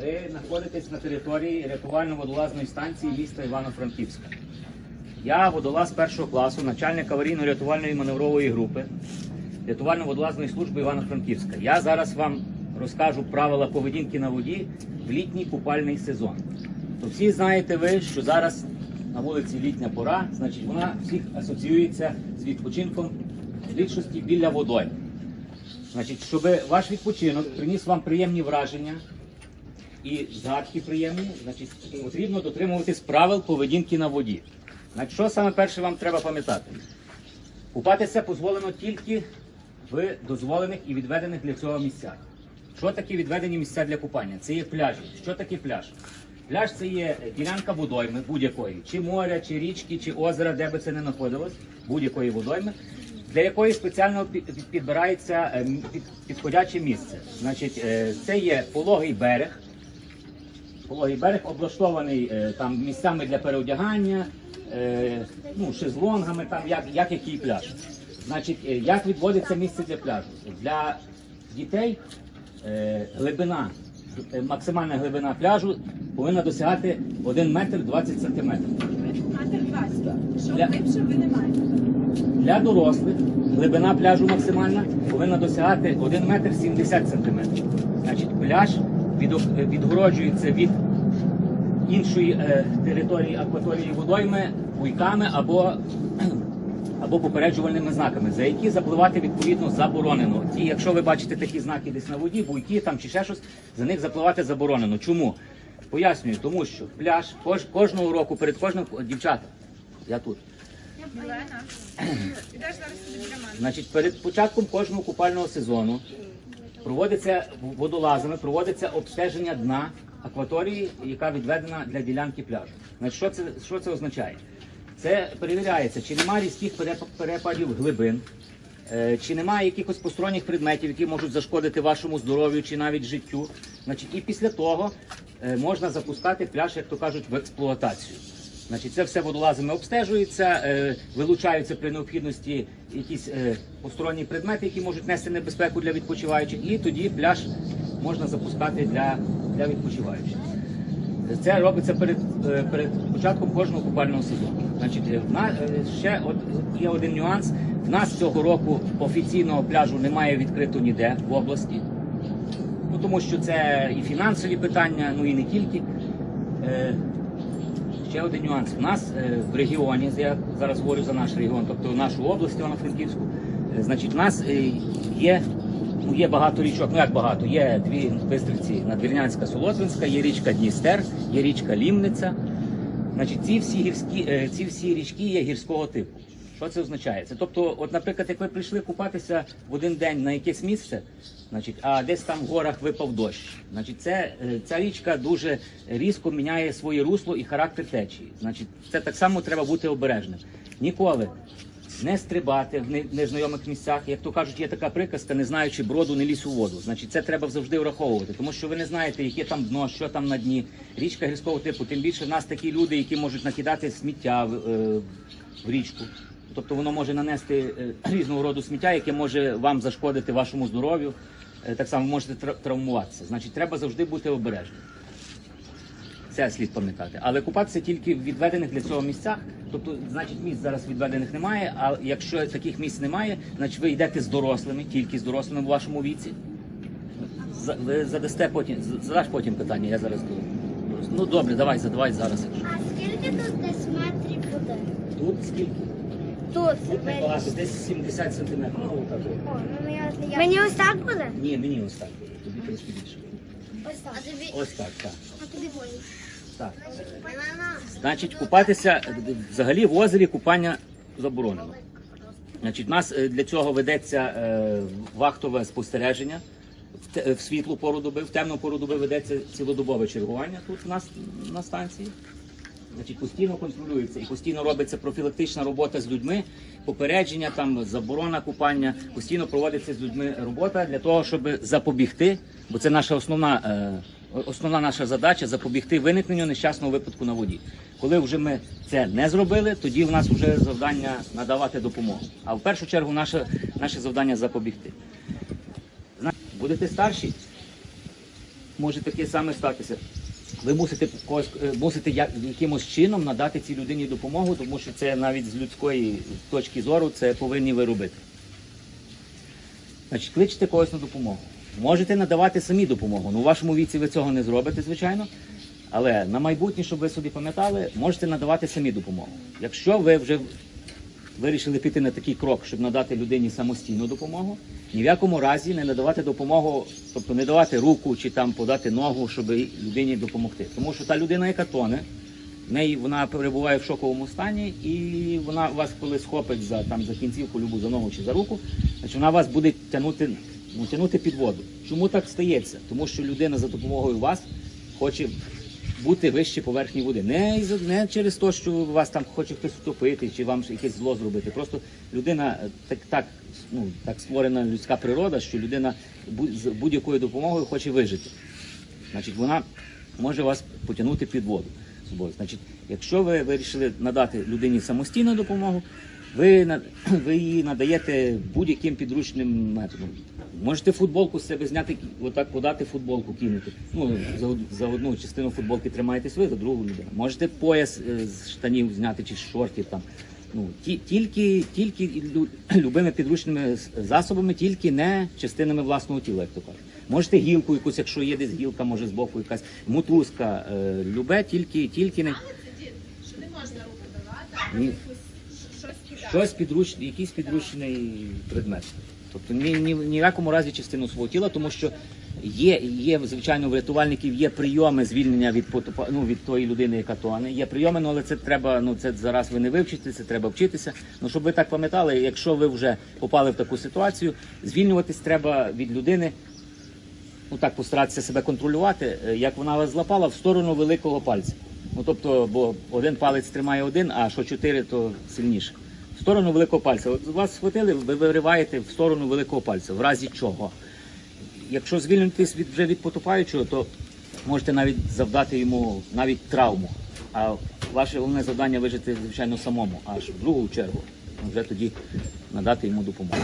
Ви знаходитесь на території рятувально-водолазної станції міста Івано-Франківська. Я водолаз першого класу, начальник аварійно-рятувальної маневрової групи рятувально-водолазної служби Івано-Франківська. Я зараз вам розкажу правила поведінки на воді в літній купальний сезон. То всі знаєте ви, що зараз на вулиці літня пора, значить вона всіх асоціюється з відпочинком більшості біля водою. Значить, щоб ваш відпочинок приніс вам приємні враження і згадки приємні, значить, потрібно дотримуватись правил поведінки на воді. Значить, що саме перше вам треба пам'ятати? Купатися дозволено тільки в дозволених і відведених для цього місцях. Що таке відведені місця для купання? Це є пляжі. Що таке пляж? Пляж це є ділянка водойми будь-якої, чи моря, чи річки, чи озера, де би це не знаходилось, будь-якої водойми, для якої спеціально під- під- підбирається е, м- під- підходяче місце. Значить, е, це є пологий берег, Пологий берег облаштований е, там місцями для переодягання, е, ну, шезлонгами, там як, як який пляж. Значить, е, як відводиться місце для пляжу? Для дітей глибина, максимальна глибина пляжу повинна досягати 1 метр 20 сантиметрів. Метр. Що Для- глибше ви не маєте. Для дорослих глибина пляжу максимальна повинна досягати 1 метр 70 сантиметрів. Значить, пляж відгороджується від іншої е, території акваторії водойми буйками або, або попереджувальними знаками, за які запливати відповідно заборонено. Ті, якщо ви бачите такі знаки десь на воді, буйки там чи ще щось, за них запливати заборонено. Чому? Пояснюю, тому що пляж кож, кожного року перед кожним дівчата. Я тут. Значить, перед початком кожного купального сезону проводиться водолазами, проводиться обстеження дна акваторії, яка відведена для ділянки пляжу. Значить, що це, що це означає? Це перевіряється, чи немає різких перепадів глибин, е, чи немає якихось посторонніх предметів, які можуть зашкодити вашому здоров'ю чи навіть життю. Значить, і після того е, можна запускати пляж, як то кажуть, в експлуатацію. Значить, це все водолазами обстежується, е, вилучаються при необхідності якісь е, посторонні предмети, які можуть нести небезпеку для відпочиваючих, і тоді пляж можна запускати для, для відпочиваючих. Це робиться перед, е, перед початком кожного купального сезону. Значить, в на, е, ще от, є один нюанс. В нас цього року офіційного пляжу немає відкрито ніде в області. Ну, тому що це і фінансові питання, ну і не тільки. Ще один нюанс. У нас е, в регіоні, я зараз говорю за наш регіон, тобто нашу область Івано-Франківську, е, значить, у нас е, є, ну, є багато річок, ну як багато, є дві бистрівці Надвірнянська, Солотвинська, є річка Дністер, є річка Лімниця. Значить, ці всі гірські, ці всі річки є гірського типу. Що це означає? Це тобто, от, наприклад, як ви прийшли купатися в один день на якесь місце, значить, а десь там в горах випав дощ. Значить, це, е, ця річка дуже різко міняє своє русло і характер течії. Значить, це так само треба бути обережним. Ніколи не стрибати в незнайомих місцях. Як то кажуть, є така приказка, не знаючи броду, не лізь у воду. Значить, це треба завжди враховувати, тому що ви не знаєте, яке там дно, що там на дні. Річка гірського типу. Тим більше в нас такі люди, які можуть накидати сміття в, е, в річку. Тобто воно може нанести е, різного роду сміття, яке може вам зашкодити вашому здоров'ю. Е, Так само можете тра- травмуватися. Значить, треба завжди бути обережним. Це слід пам'ятати. Але купатися тільки в відведених для цього місцях. Тобто, значить, місць зараз відведених немає. А якщо таких місць немає, значить ви йдете з дорослими, тільки з дорослими в вашому віці. Ви задасте потім, задаш потім питання, я зараз до. Ну добре, давай, задавай зараз. А скільки тут десь метрів буде? Тут скільки? Тут. Тут десь 70 сантиметрів. Ну, так. О, ну, я- Мені ось так буде? Ні, мені ось так буде, тобі трошки більше. Ось так. А тобі, Ось так, так. а тобі понял. так. Значить, купатися е, взагалі в озері купання заборонено. Значить, у нас е, для цього ведеться е, вахтове спостереження в, те- в світлу пору доби, в темну пору доби ведеться цілодобове чергування тут у нас на станції. Значить, постійно контролюється і постійно робиться профілактична робота з людьми, попередження, там заборона купання, постійно проводиться з людьми робота для того, щоб запобігти, бо це наша основна, е, основна наша задача запобігти виникненню нещасного випадку на воді. Коли вже ми це не зробили, тоді в нас вже завдання надавати допомогу. А в першу чергу наше, наше завдання запобігти. Будете старші, може таке саме статися. Ви мусите е, мусите якимось чином надати цій людині допомогу, тому що це навіть з людської точки зору це повинні ви робити. Значить, кличте когось на допомогу. Можете надавати самі допомогу. Ну, у вашому віці ви цього не зробите, звичайно. Але на майбутнє, щоб ви собі пам'ятали, можете надавати самі допомогу. Якщо ви вже вирішили піти на такий крок, щоб надати людині самостійну допомогу, ні в якому разі не надавати допомогу, тобто не давати руку чи там подати ногу, щоб людині допомогти. Тому що та людина, яка тоне, в неї вона перебуває в шоковому стані, і вона вас, коли схопить за там за кінцівку, любу за ногу чи за руку, значить вона вас буде тягнути, ну, тягнути під воду. Чому так стається? Тому що людина за допомогою вас хоче бути вище поверхні води. Не, не через те, що вас там хоче хтось втопити чи вам якесь зло зробити. Просто людина е, так, так, ну, так створена людська природа, що людина з будь-якою допомогою хоче вижити. Значить, вона може вас потягнути під воду. Значить, якщо ви вирішили надати людині самостійну допомогу, ви, ви її надаєте будь-яким підручним методом. Можете футболку з себе зняти, отак подати футболку, кинути. Ну, за, за одну частину футболки тримаєтесь ви, за другу людину. Можете пояс е, з штанів зняти чи з шортів там. Ну, ті, тільки, тільки любими підручними засобами, тільки не частинами власного тіла, як то кажуть. Можете гілку якусь, якщо є десь гілка, може з боку якась мотузка, е, любе, тільки, тільки не Що не можна руку давати, а щось кидати. щось підручний, якийсь підручний предмет. Тобто ні, ні, ні в якому разі частину свого тіла, тому що є, є звичайно, в рятувальників є прийоми звільнення від потопа, ну, від тої людини, яка тоне. Є прийоми, ну, але це треба, ну це зараз ви не вивчите, це треба вчитися. Ну щоб ви так пам'ятали, якщо ви вже попали в таку ситуацію, звільнюватись треба від людини. Ну так постаратися себе контролювати, е, як вона вас злапала в сторону великого пальця. Ну тобто, бо один палець тримає один, а що чотири, то сильніше. В сторону великого пальця. От вас схватили, ви вириваєте в сторону великого пальця. В разі чого? Якщо звільнитись від вже від потопаючого, то можете навіть завдати йому навіть травму. А ваше головне завдання вижити, звичайно, самому, аж в другу чергу вже тоді надати йому допомогу.